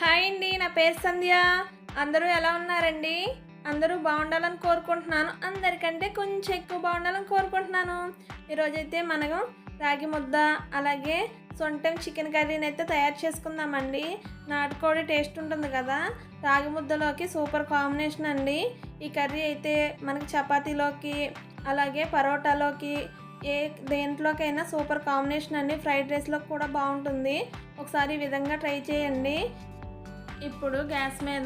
Hi అండి నా పేరు సంధ్య. అందరూ ఎలా ఉన్నారండి? అందరూ బాగుండాలని కోరుకుంటున్నాను. అందరికంటే కొంచెం ఎక్కువ బాగుండాలని కోరుకుంటున్నాను. ఈరోజైతే మనం రాగి ముద్ద అలాగే సొంటం చికెన్ కర్రీని అయితే తయారు చేసుకుందామండి. నాటుకోడి టేస్ట్ ఉంటుంది కదా రాగి ముద్దలోకి సూపర్ కాంబినేషన్ అండి. ఈ కర్రీ అయితే మనకి చపాతీలోకి అలాగే పరోటాలోకి ఏ దేంట్లోకైనా సూపర్ కాంబినేషన్ అండి. ఫ్రైడ్ రైస్లోకి కూడా బాగుంటుంది. ఒకసారి ఈ విధంగా ట్రై చేయండి. ఇప్పుడు గ్యాస్ మీద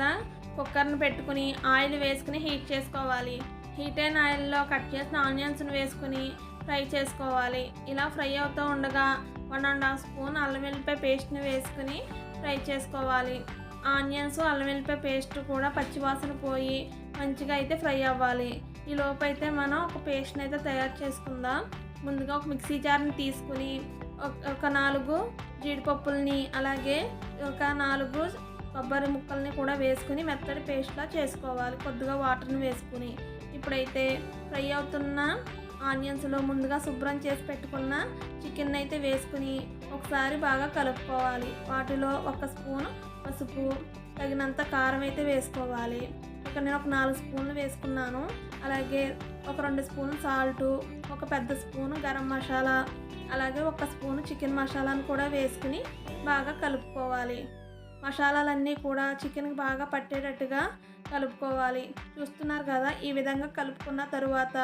కుక్కర్ని పెట్టుకుని ఆయిల్ వేసుకుని హీట్ చేసుకోవాలి. హీట్ అయిన ఆయిల్లో కట్ చేసిన ఆనియన్స్ని వేసుకుని ఫ్రై చేసుకోవాలి. ఇలా ఫ్రై అవుతూ ఉండగా వన్ అండ్ హాఫ్ స్పూన్ అల్లం వెల్లిపాయ పేస్ట్ని వేసుకుని ఫ్రై చేసుకోవాలి. ఆనియన్స్ అల్లం వెల్లిపాయ పేస్ట్ కూడా పచ్చివాసన పోయి మంచిగా అయితే ఫ్రై అవ్వాలి. ఈ లోపు అయితే మనం ఒక పేస్ట్ని అయితే తయారు చేసుకుందాం. ముందుగా ఒక మిక్సీ జార్ని తీసుకుని ఒక- ఒక నాలుగు జీడిపప్పుల్ని అలాగే ఒక నాలుగు కొబ్బరి ముక్కల్ని కూడా వేసుకుని మెత్తడి పేస్ట్లా చేసుకోవాలి. కొద్దిగా వాటర్ని వేసుకుని. ఇప్పుడైతే ఫ్రై అవుతున్న ఆనియన్స్లో ముందుగా శుభ్రం చేసి పెట్టుకున్న చికెన్ అయితే వేసుకుని ఒకసారి బాగా కలుపుకోవాలి. వాటిలో ఒక స్పూన్ పసుపు తగినంత కారం అయితే వేసుకోవాలి. ఇక్కడ నేను ఒక నాలుగు స్పూన్లు వేసుకున్నాను. అలాగే ఒక రెండు స్పూన్లు సాల్టు ఒక పెద్ద స్పూన్ గరం మసాలా అలాగే ఒక స్పూన్ చికెన్ మసాలాను కూడా వేసుకుని బాగా కలుపుకోవాలి. మసాలాలన్నీ కూడా చికెన్కి బాగా పట్టేటట్టుగా కలుపుకోవాలి. చూస్తున్నారు కదా ఈ విధంగా కలుపుకున్న తరువాత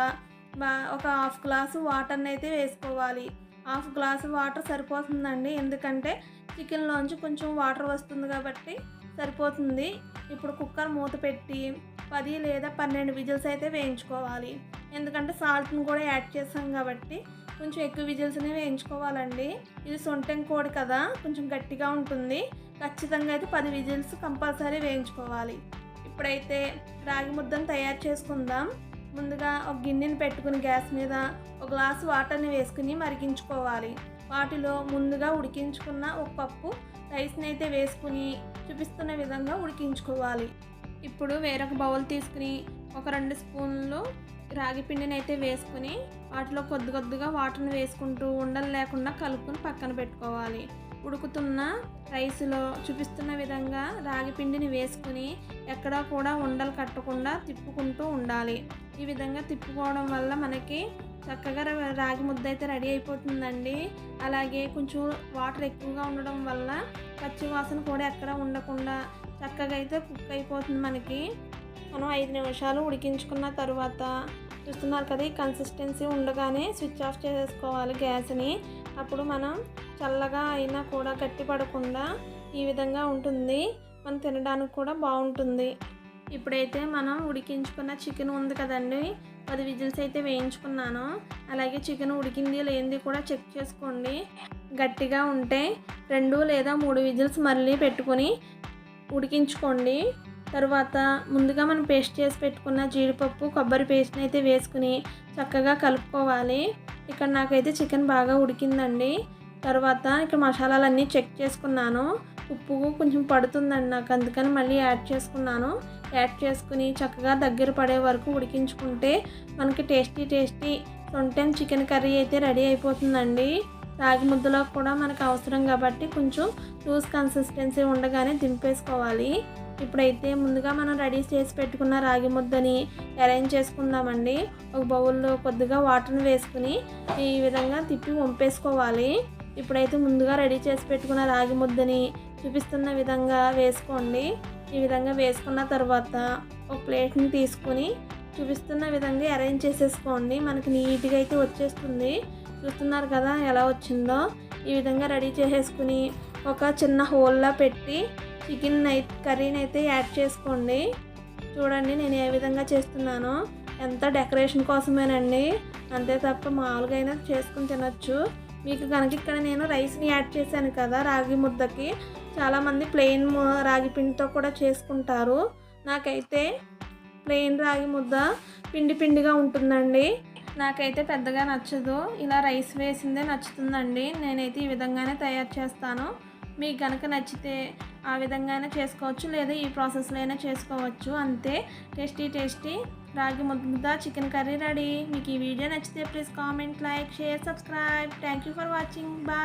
ఒక హాఫ్ గ్లాసు వాటర్ని అయితే వేసుకోవాలి. హాఫ్ గ్లాసు వాటర్ సరిపోతుందండి. ఎందుకంటే చికెన్లోంచి కొంచెం వాటర్ వస్తుంది కాబట్టి సరిపోతుంది. ఇప్పుడు కుక్కర్ మూత పెట్టి పది లేదా పన్నెండు విజిల్స్ అయితే వేయించుకోవాలి. ఎందుకంటే సాల్ట్ని కూడా యాడ్ చేస్తాం కాబట్టి కొంచెం ఎక్కువ విజిల్స్ని వేయించుకోవాలండి. ఇది సొంటెం కోడి కదా కొంచెం గట్టిగా ఉంటుంది. ఖచ్చితంగా అయితే పది విజిల్స్ కంపల్సరీ వేయించుకోవాలి. ఇప్పుడైతే రాగి ముద్దను తయారు చేసుకుందాం. ముందుగా ఒక గిన్నెని పెట్టుకుని గ్యాస్ మీద ఒక గ్లాసు వాటర్ని వేసుకుని మరిగించుకోవాలి. వాటిలో ముందుగా ఉడికించుకున్న ఒక పప్పు రైస్ని అయితే వేసుకుని చూపిస్తున్న విధంగా ఉడికించుకోవాలి. ఇప్పుడు వేరొక బౌల్ తీసుకుని ఒక రెండు స్పూన్లు రాగి పిండిని అయితే వేసుకుని వాటిలో కొద్ది కొద్దిగా వాటర్ని వేసుకుంటూ ఉండలు లేకుండా కలుపుకొని పక్కన పెట్టుకోవాలి. ఉడుకుతున్న రైస్లో చూపిస్తున్న విధంగా రాగి పిండిని వేసుకుని ఎక్కడా కూడా ఉండలు కట్టకుండా తిప్పుకుంటూ ఉండాలి. ఈ విధంగా తిప్పుకోవడం వల్ల మనకి చక్కగా రాగి ముద్ద అయితే రెడీ అయిపోతుందండి. అలాగే కొంచెం వాటర్ ఎక్కువగా ఉండడం వల్ల పచ్చి వాసన కూడా ఎక్కడ ఉండకుండా చక్కగా అయితే కుక్ అయిపోతుంది మనకి. మనం ఐదు నిమిషాలు ఉడికించుకున్న తర్వాత చూస్తున్నారు కదా ఈ కన్సిస్టెన్సీ ఉండగానే స్విచ్ ఆఫ్ చేసుకోవాలి గ్యాస్ని. అప్పుడు మనం చల్లగా అయినా కూడా గట్టి పడకుండా ఈ విధంగా ఉంటుంది. మనం తినడానికి కూడా బాగుంటుంది. ఇప్పుడైతే మనం ఉడికించుకున్న చికెన్ ఉంది కదండి. పది విజిల్స్ అయితే వేయించుకున్నాను. అలాగే చికెన్ ఉడికింది లేనిది కూడా చెక్ చేసుకోండి. గట్టిగా ఉంటే రెండు లేదా మూడు విజిల్స్ మళ్ళీ పెట్టుకొని ఉడికించుకోండి. తర్వాత ముందుగా మనం పేస్ట్ చేసి పెట్టుకున్న జీడిపప్పు కొబ్బరి పేస్ట్ని అయితే వేసుకుని చక్కగా కలుపుకోవాలి. ఇక్కడ నాకైతే చికెన్ బాగా ఉడికిందండి. తర్వాత ఇక్కడ మసాలాలన్నీ చెక్ చేసుకున్నాను. ఉప్పు కొంచెం పడుతుందండి నాకు అందుకని మళ్ళీ యాడ్ చేసుకున్నాను. యాడ్ చేసుకుని చక్కగా దగ్గర పడే వరకు ఉడికించుకుంటే మనకి టేస్టీ టేస్టీ సొంటెం చికెన్ కర్రీ అయితే రెడీ అయిపోతుందండి. రాగి ముద్దలో కూడా మనకు అవసరం కాబట్టి కొంచెం లూజ్ కన్సిస్టెన్సీ ఉండగానే దింపేసుకోవాలి. ఇప్పుడైతే ముందుగా మనం రెడీ చేసి పెట్టుకున్న రాగి ముద్దని అరేంజ్ చేసుకుందామండి. ఒక బౌల్లో కొద్దిగా వాటర్ని వేసుకుని ఈ విధంగా తిప్పి వంపేసుకోవాలి. ఇప్పుడైతే ముందుగా రెడీ చేసి పెట్టుకున్న రాగి ముద్దని చూపిస్తున్న విధంగా వేసుకోండి. ఈ విధంగా వేసుకున్న తర్వాత ఒక ప్లేట్ని తీసుకుని చూపిస్తున్న విధంగా అరేంజ్ చేసేసుకోండి. మనకి నీట్గా అయితే వచ్చేస్తుంది. చూస్తున్నారు కదా ఎలా వచ్చిందో? ఈ విధంగా రెడీ చేసేసుకుని ఒక చిన్న హోల్లా పెట్టి చికెన్ అయితే కర్రీని అయితే యాడ్ చేసుకోండి. చూడండి నేను ఏ విధంగా చేస్తున్నానో. ఎంత డెకరేషన్ కోసమేనండి. అంతే తప్ప మామూలుగా అయినా చేసుకుని తినొచ్చు. మీకు కనుక ఇక్కడ నేను రైస్ని యాడ్ చేశాను కదా రాగి ముద్దకి. చాలామంది ప్లెయిన్ రాగి పిండితో కూడా చేసుకుంటారు. నాకైతే ప్లెయిన్ రాగి ముద్ద పిండి పిండిగా ఉంటుందండి. నాకైతే పెద్దగా నచ్చదు. ఇలా రైస్ వేసిందే నచ్చుతుందండి. నేనైతే ఈ విధంగానే తయారు చేస్తాను. మీకు కనుక నచ్చితే ఆ విధంగా అయినా చేసుకోవచ్చు లేదా ఈ ప్రాసెస్లో అయినా చేసుకోవచ్చు. అంతే. టేస్టీ టేస్టీ రాగి ముద్ద చికెన్ కర్రీ రెడీ. మీకు ఈ వీడియో నచ్చితే please comment like share subscribe. Thank you for watching. Bye.